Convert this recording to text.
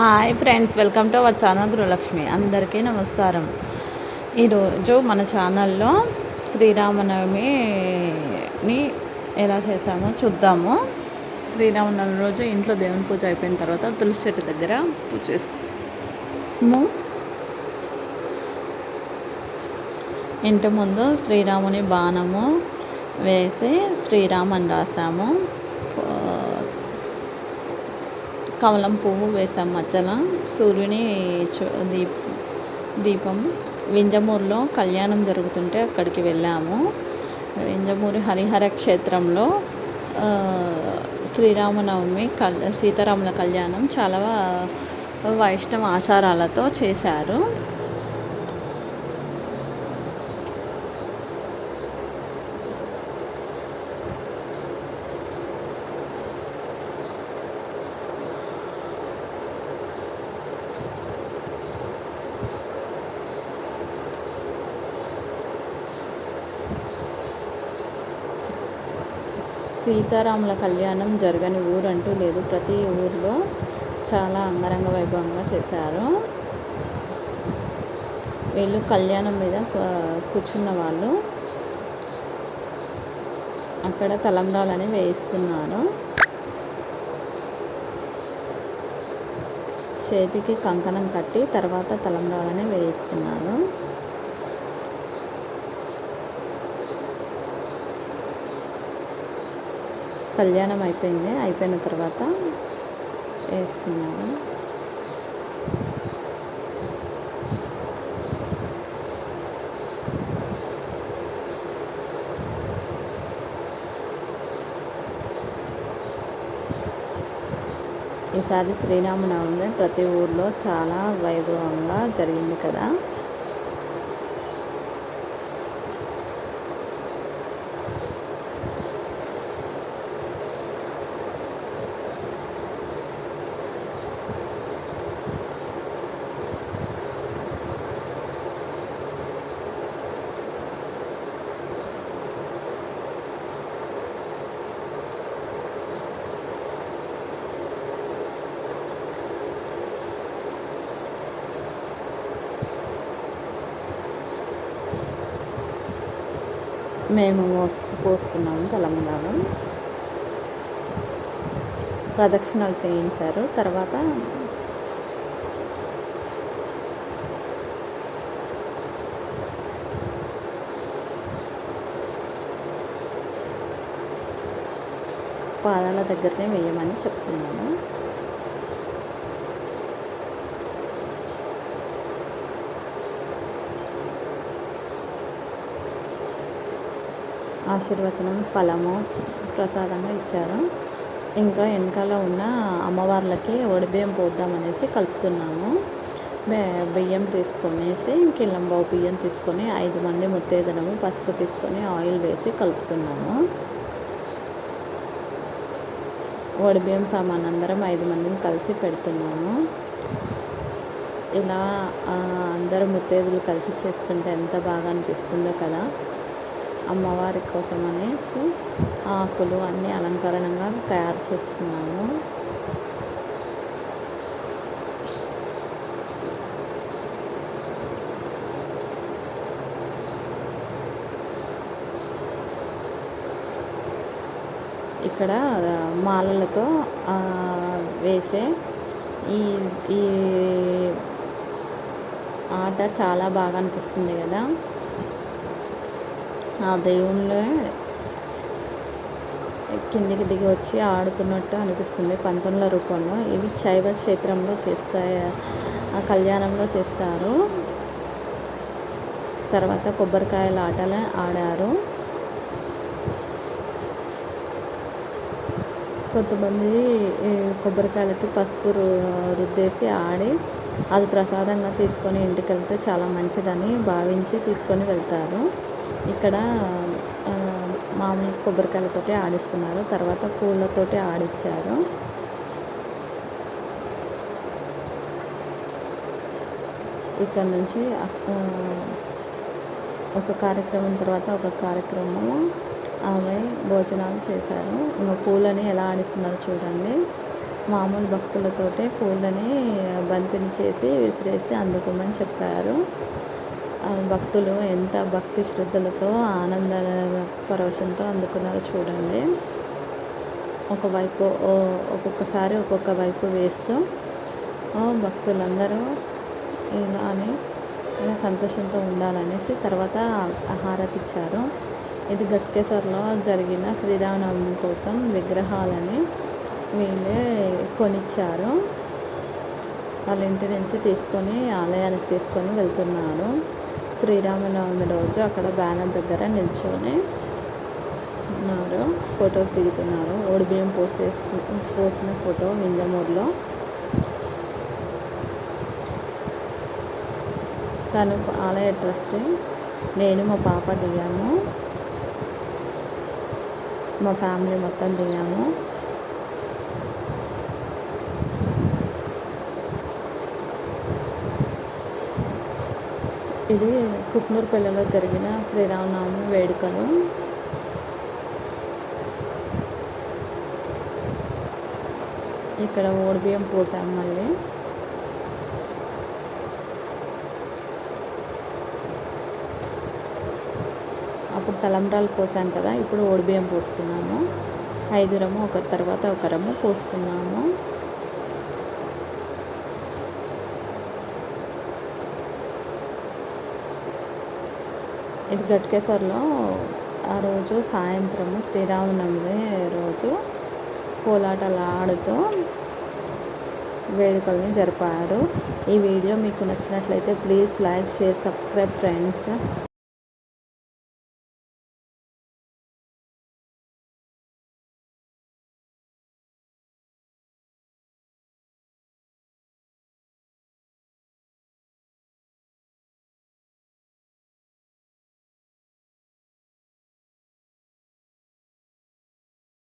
Hi friends welcome to our channel Gruhalakshmi అందరికీ నమస్కారం. ఈరోజు మన ఛానల్లో శ్రీరామనవమిని ఎలా చేసామో చూద్దాము. శ్రీరామనవమి రోజు ఇంట్లో దేవుని పూజ అయిపోయిన తర్వాత తులసి చెట్టు దగ్గర పూజ చేసుకున్నాము ఇంటి ముందు శ్రీరాముని బాణము వేసి శ్రీరామ్ అని రాసాము కమలం పువ్వు వేసాం మధ్యన. సూర్యుని దీప దీపం. వింజమూరులో కళ్యాణం జరుగుతుంటే అక్కడికి వెళ్ళాము. వింజమూరి హరిహర క్షేత్రంలో శ్రీరామనవమి కల్ సీతారాముల కళ్యాణం చాలా వైష్ణవ ఆచారాలతో చేశారు. సీతారాముల కళ్యాణం జరగని ఊరు అంటూ లేదు. ప్రతి ఊరిలో చాలా అంగరంగ వైభవంగా చేశారు. వీళ్ళు కళ్యాణం మీద కూర్చున్న వాళ్ళు అక్కడ తలంబ్రాలని వేయిస్తున్నారు. చేతికి కంకణం కట్టి తర్వాత తలంబ్రాలని వేయిస్తున్నారు. కళ్యాణం అయిపోయింది. అయిపోయిన తర్వాత వేస్తున్నారు ఈసారి శ్రీరామనవమి ప్రతి ఊర్లో చాలా వైభవంగా జరిగింది కదా. మేము పోస్తున్నాము తెలంగాణ ప్రదక్షిణలు చేయించారు. తర్వాత పాదాల దగ్గరనే వేయమని చెప్తున్నాను. ఆశీర్వచనం ఫలము ప్రసాదంగా ఇచ్చారు. ఇంకా వెనకాల ఉన్న అమ్మవార్లకి వడిబియ్యం పోద్దామనేసి కలుపుతున్నాము. బియ్యం తీసుకునేసి కిల్లంబావు బియ్యం తీసుకొని ఐదు మంది ముత్తేదనము పసుపు తీసుకొని ఆయిల్ వేసి కలుపుతున్నాము. వడిబియ్యం సామాన్ అందరం ఐదు మందిని కలిసి పెడుతున్నాము. ఇలా అందరూ ముత్తేదులు కలిసి చేస్తుంటే ఎంత బాగా అనిపిస్తుందో కదా. అమ్మవారి కోసం అనేసి ఆకులు అన్నీ అలంకరణంగా తయారు చేస్తున్నాము. ఇక్కడ మాలలతో వేసే ఈ ఈ ఆట చాలా బాగా అనిపిస్తుంది కదా. ఆ దేవుళ్ళే కిందికి దిగి వచ్చి ఆడుతున్నట్టు అనిపిస్తుంది. పంతుల రూపంలో ఇవి శైవ క్షేత్రంలో చేస్తాయి కళ్యాణంలో చేస్తారు. తర్వాత కొబ్బరికాయల ఆటలు ఆడారు. కొంతమంది కొబ్బరికాయలకి పసుపు రుద్దేసి ఆడి అది ప్రసాదంగా తీసుకొని ఇంటికి వెళ్తే చాలా మంచిదని భావించి తీసుకొని వెళ్తారు. ఇక్కడ మామూలు కొబ్బరికాయలతోటి ఆడిస్తున్నారు. తర్వాత పూలతోటి ఆడిచ్చారు. ఇక్కడ నుంచి ఒక కార్యక్రమం తర్వాత ఒక కార్యక్రమము. ఆమె భోజనాలు చేశారు. ఇంకా పూలని ఎలా ఆడిస్తున్నారో చూడండి. మామూలు భక్తులతోటే పూలని బంతిని చేసి విసిరేసి అందుకోమని చెప్పారు. భక్తులు ఎంత భక్తి శ్రద్ధలతో ఆనంద పరవశంతో అందుకున్నారో చూడండి. ఒకవైపు ఒక్కొక్కసారి ఒక్కొక్క వైపు వేస్తూ భక్తులందరూ ఇలానే సంతోషంతో ఉండాలనేసి తర్వాత హారతి ఇచ్చారు ఇది గట్కేసర్లో జరిగిన శ్రీరామనవమి కోసం విగ్రహాలని వీళ్ళే కొనిచ్చారు. వాళ్ళ ఇంటి నుంచి తీసుకొని ఆలయానికి తీసుకొని వెళ్తున్నారు. శ్రీరామనవమి రోజు అక్కడ బ్యానర్ దగ్గర నిల్చొని ఉన్నారు. ఫోటో దిగుతున్నారు. ఓడిబియ్యం పోసేసి పోసిన ఫోటో నింజమూరులో. తను ఆలయ ట్రస్టీ. నేను మా పాప దిగాము. మా ఫ్యామిలీ మొత్తం దిగాము. ఇది కుక్నూరుపల్లిలో జరిగిన శ్రీరామనవమి వేడుకలు. ఇక్కడ ఓడిబియ్యం పోసాం మళ్ళీ. అప్పుడు తలంబ్రాలు పోసాం కదా ఇప్పుడు ఓడిబియ్యం పోస్తున్నాము. ఐదురము ఒకరి తర్వాత ఒకరము పోస్తున్నాము. ఇది గట్కేశ్వర్లో ఆ రోజు సాయంత్రము శ్రీరామనవమి రోజు కోలాటలు ఆడుతూ వేడుకల్ని జరిపారు. ఈ వీడియో మీకు నచ్చినట్లయితే please like share subscribe friends.